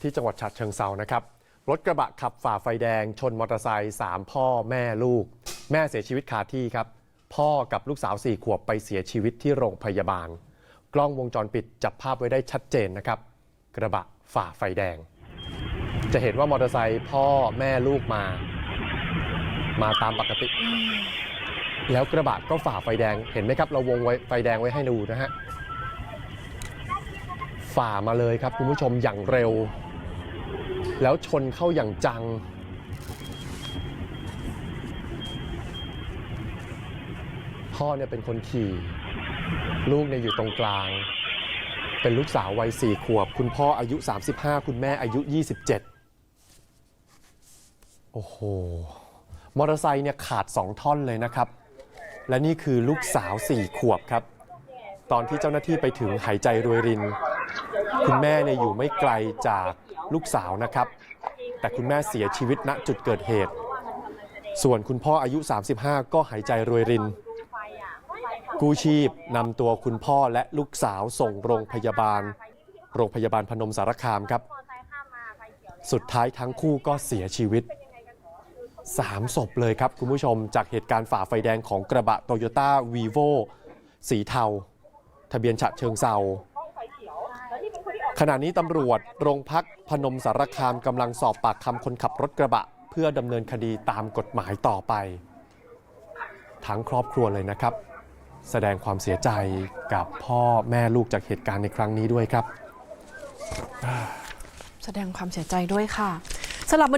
ที่จังหวัดฉะเชิงเซานะครับ รถกระบะขับฝ่าไฟแดง ชนมอเตอร์ไซค์สามพ่อแม่ลูก แม่เสียชีวิตคาที่ครับ พ่อกับลูกสาวสี่ขวบไปเสียชีวิตที่โรงพยาบาล กล้องวงจรปิดจับภาพไว้ได้ชัดเจนนะครับ กระบะฝ่าไฟแดง จะเห็นว่ามอเตอร์ไซค์พ่อแม่ลูกมา มาตามปกติ แล้วกระบะก็ฝ่าไฟแดงเห็นไหมครับ เราวงไว้ไฟแดงไว้ให้ดูนะฮะฝ่ามาเลยครับคุณผู้ชมอย่างเร็ว แล้วชนเข้าอย่างจัง พ่อเนี่ยเป็นคนขี่ ลูกเนี่ยอยู่ตรงกลาง เป็นลูกสาววัยสี่ขวบ คุณพ่ออายุ 35 คุณแม่อายุ 27 โอ้โห มอเตอร์ไซค์เนี่ยขาด 2 ท่อนเลยนะครับ และนี่คือลูกสาว4ขวบครับ ตอนที่เจ้าหน้าที่ไปถึงหายใจรวยริน คุณแม่เนี่ยอยู่ไม่ไกลจาก ลูกสาวนะครับ แต่คุณแม่เสียชีวิตณจุดเกิดเหตุ ส่วนคุณพ่ออายุ 35 ก็หายใจรวยริน กู้ชีพนำตัวคุณพ่อและลูกสาวส่งโรงพยาบาล โรงพยาบาลพนมสารคามครับ สุดท้ายทั้งคู่ก็เสียชีวิต3ศพเลยครับ คุณผู้ชมจากเหตุการณ์ฝ่าไฟแดงของกระบะโตโยต้าวีโวสีเทา ทะเบียนฉะเชิงเซา ขณะนี้ตำรวจโรงพักพนมสารคามกำลังสอบปากคำคนขับรถกระบะ เพื่อดำเนินคดีตามกฎหมายต่อไป ทั้งครอบครัวเลยนะครับ แสดงความเสียใจกับพ่อแม่ลูกจากเหตุการณ์ในครั้งนี้ด้วยครับ แสดงความเสียใจด้วยค่ะสลับ